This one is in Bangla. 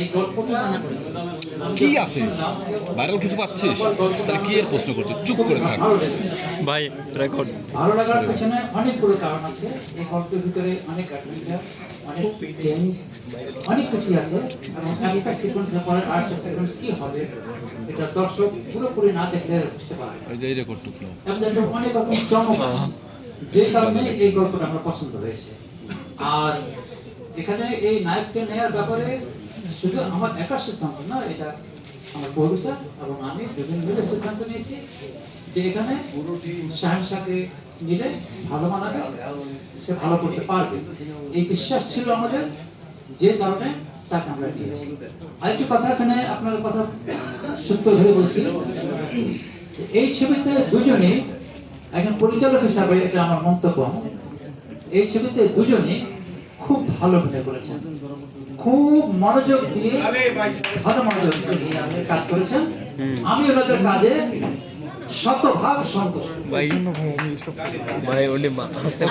এই গল্পটা কি আছে? ভাইরাল কিছু পাচ্ছিস? তাহলে কি এর প্রশ্ন করছিস চুপ করে থাক। ভাই রেকর্ড ভালো লাগার পেছনে অনেকগুলো কারণ আছে। এই গল্পের ভিতরে অনেক অ্যাডভেঞ্চার অনেক চেঞ্জ অনেক কিছু আছে। একটা সিকোয়েন্সের পরে আরেকটা সিকোয়েন্স কি হবে এটা দর্শক পুরোপুরি না দেখলে বুঝতে পারবে ওই যে এই রেকর্ড টুকলো এবং অনেক রকম চমক আছে। যে কারণে এই গল্পটা আমার পছন্দ হয়েছে। আর এখানে এই নায়ককে নেওয়ার ব্যাপারে শুধু আমার একার সিদ্ধান্ত না, এটা আমার প্রডিউসার এবং আমি দুজন মিলে সিদ্ধান্ত নিয়েছি যে এখানে শাহেনশাহকে নিলে ভালো মানাবে, সে ভালো করতে পারবে। এই বিশ্বাস ছিল আমাদের, যে কারণে তাকে আমরা দিয়েছি। আরেকটি কথা এখানে আপনার কথা সত্য ধরে বলছি। এই ছবিতে দুজনে একজন পরিচালক হিসাবে এটা আমার মন্তব্য। এই ছবিতে দুজনে খুব ভালো অভিনয় করেছেন। খুব মনোযোগ দিয়ে ভালো মনোযোগ দিয়ে আপনি কাজ করেছেন। আমি ওনাদের কাজে শতভাগ সন্তুষ্ট। ভাই ভাই উনি মা- হাসতে